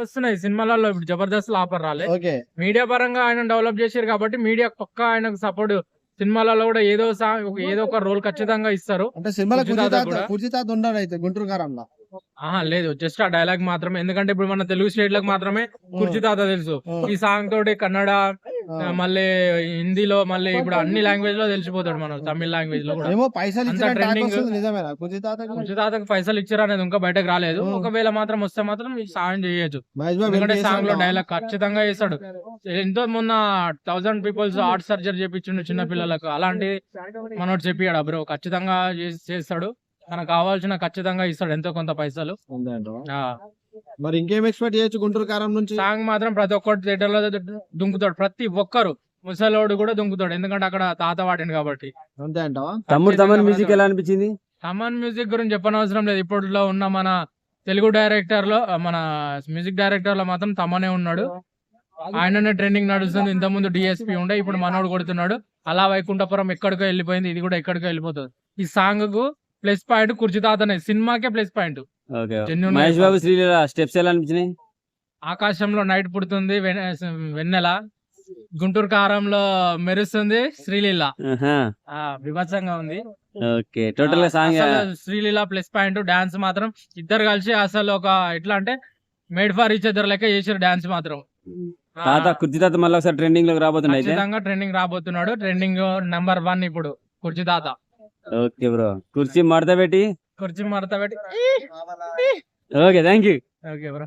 వస్తున్నాయి. సినిమాలలో ఇప్పుడు జబర్దస్త్ ఆఫర్ రాలే. ఓకే. మీడియా పరంగా ఆయన డెవలప్ చేశారు కాబట్టి మీడియా పక్కా ఆయనకు సపోర్ట్ సినిమాలలో కూడా ఏదో ఏదో ఒక రోల్ ఖచ్చితంగా ఇస్తారు. అంటే సినిమాలో అయితే గుంటూరు కారంలో? ఆహా లేదు. జస్ట్ ఆ డైలాగ్ మాత్రమే. ఎందుకంటే ఇప్పుడు మన తెలుగు స్టేట్లకు మాత్రమే కుర్చీ తాత తెలుసు. ఈ సాంగ్ తోటి కన్నడ మళ్ళీ హిందీలో మళ్ళీ ఇప్పుడు అన్ని లాంగ్వేజ్లో తెలిసిపోతాడు మనం తమిళ లాంగ్వేజ్లో కూడా. ఏమో పైసలు తాతకు పైసలు ఇచ్చారు అనేది ఇంకా బయటకు రాలేదు. ఒకవేళ మాత్రం వస్తే మాత్రం ఈ సాయం చేయొచ్చు. ఎందుకంటే సాంగ్లో. డైలాగ్ ఖచ్చితంగా చేస్తాడు. ఎంతో మొన్న థౌసండ్ పీపుల్స్ హార్ట్ సర్జరీ చేపించిండు చిన్న పిల్లలకు. అలాంటి మనోడు చెప్పాడు బ్రో ఖచ్చితంగా చేస్- చేస్తాడు. తనకు కావాల్సిన ఖచ్చితంగా ఇస్తాడు ఎంతో కొంత పైసలు. మరి ఇంకేం ఎక్స్పెక్ట్ చేయొచ్చు గుంటూరు కారం నుంచి? సాంగ్ మాత్రం ప్రతి ఒక్కటి థియేటర్లో దుంకుతాడు. ప్రతి ఒక్కరు ముసలోడు కూడా దుంకుతాడు. ఎందుకంటే అక్కడ తాత వాడిండు కాబట్టి. అంతే అంటావా? తమ్ముడు ఖచ్చితంగా మ్యూజిక్ ఎలా అనిపించింది? తమన్ మ్యూజిక్ గురించి చెప్పనవసరం లేదు. ఇప్పట్లో ఉన్న మన తెలుగు డైరెక్టర్లో మన మ్యూజిక్ డైరెక్టర్లో మాత్రం తమనే ఉన్నాడు. ఆయననే ట్రెండింగ్ నడుస్తుంది. ఇంత ముందు డిఎస్పి ఉండే ఇప్పుడు మనోడు కొడుతున్నాడు. అలా వైకుంఠపురం ఎక్కడికో వెళ్ళిపోయింది. ఇది కూడా ఎక్కడికో వెళ్ళిపోతుంది. ఈ సాంగ్కు ప్లస్ పాయింట్ కుర్చీ తాతనే. సినిమాకే plus point Mahesh Babu Sreeleela steps ఎలా అనిపించినాయి? ఆకాశంలో నైట్ పుడుతుంది వెన్- వెన్నెల. గుంటూరు కారంలో మెరుస్తుంది శ్రీలీల. విభత్సంగా ఉంది. ఓకే. టోటల్గా సాంగ్ అసలు శ్రీలీల ప్లస్ పాయింట్ డాన్స్ మాత్రం ఇద్దరు కలిసి అసలు ఒక ఎట్లా అంటే మేడ్ ఫర్ ఈచ్ అదర్ లెక్క చేసారు డాన్స్ మాత్రం. తాత కుర్చీ తాత మళ్ళీ ఒకసారి ట్రెండింగ్లోకి రాబోతుంది అయితే? ఖచ్చితంగా ట్రెండింగ్ రాబోతున్నాడు. ట్రెండింగ్ నెంబర్ వన్ ఇప్పుడు కుర్చీ తాత. Okay bro. కుర్చీ మడత పెట్టి కుర్చీ మడత పెట్టి okay thank you okay bro